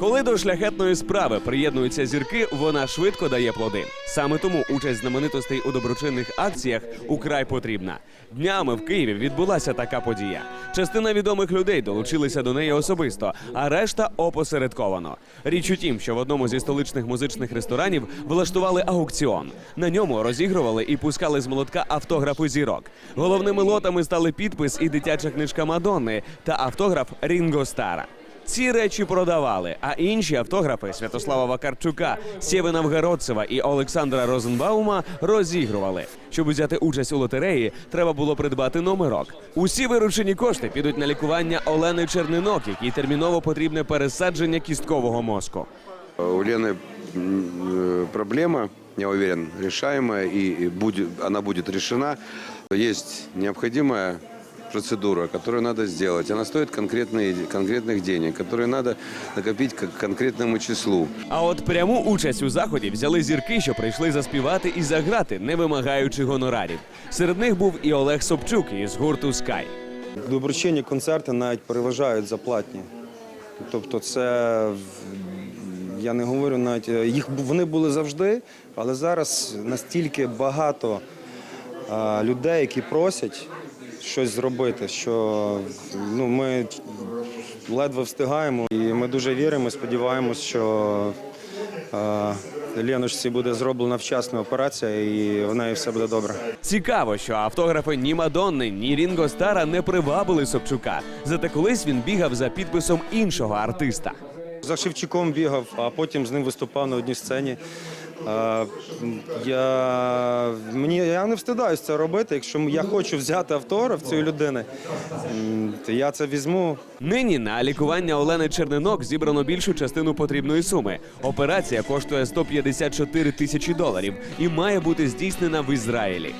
Коли до шляхетної справи приєднуються зірки, вона швидко дає плоди. Саме тому участь знаменитостей у доброчинних акціях украй потрібна. Днями в Києві відбулася така подія. Частина відомих людей долучилися до неї особисто, а решта опосередковано. Річ у тім, що в одному зі столичних музичних ресторанів влаштували аукціон. На ньому розігрували і пускали з молотка автографи зірок. Головними лотами стали підпис і дитяча книжка Мадонни та автограф Рінго Стара. Ці речі продавали, а інші автографи Святослава Вакарчука, Сєви Навгородцева і Олександра Розенбаума розігрували. Щоб взяти участь у лотереї, треба було придбати номерок. Усі виручені кошти підуть на лікування Олени Чернинок, якій терміново потрібне пересадження кісткового мозку. У Лены м, э, проблема, я уверен, решаемая, и будет, она будет решена. Есть необходимая процедура, которую надо сделать. Она стоит конкретные, конкретных денег, которые надо накопить к конкретному числу. А от пряму участь у заході взяли зірки, що прийшли заспівати і заграти, не вимагаючи гонорарів. Серед них був і Олег Собчук із гурту Скай. Доброчинні концерти навіть переважають за платні. Тобто, це в- я не говорю навіть е, їх бу- вони були завжди, але зараз настільки багато а, людей, які просять щось зробити, що ну, ми ледве встигаємо. І ми дуже віримо, сподіваємось, що а, Леночці буде зроблена вчасна операція, і в неї все буде добре. Цікаво, що автографи ні Мадонни, ні Рінго Стара не привабили Собчука. Зате колись він бігав за підписом іншого артиста. За Шевчуком бігав, а потім з ним виступав на одній сцені. Я, мені, я не встидаюсь це робити. Якщо я хочу взяти автограф цієї людини, то я це візьму. Нині на лікування Олени Чернинок зібрано більшу частину потрібної суми. Операція коштує 154 тисячі доларів і має бути здійснена в Ізраїлі.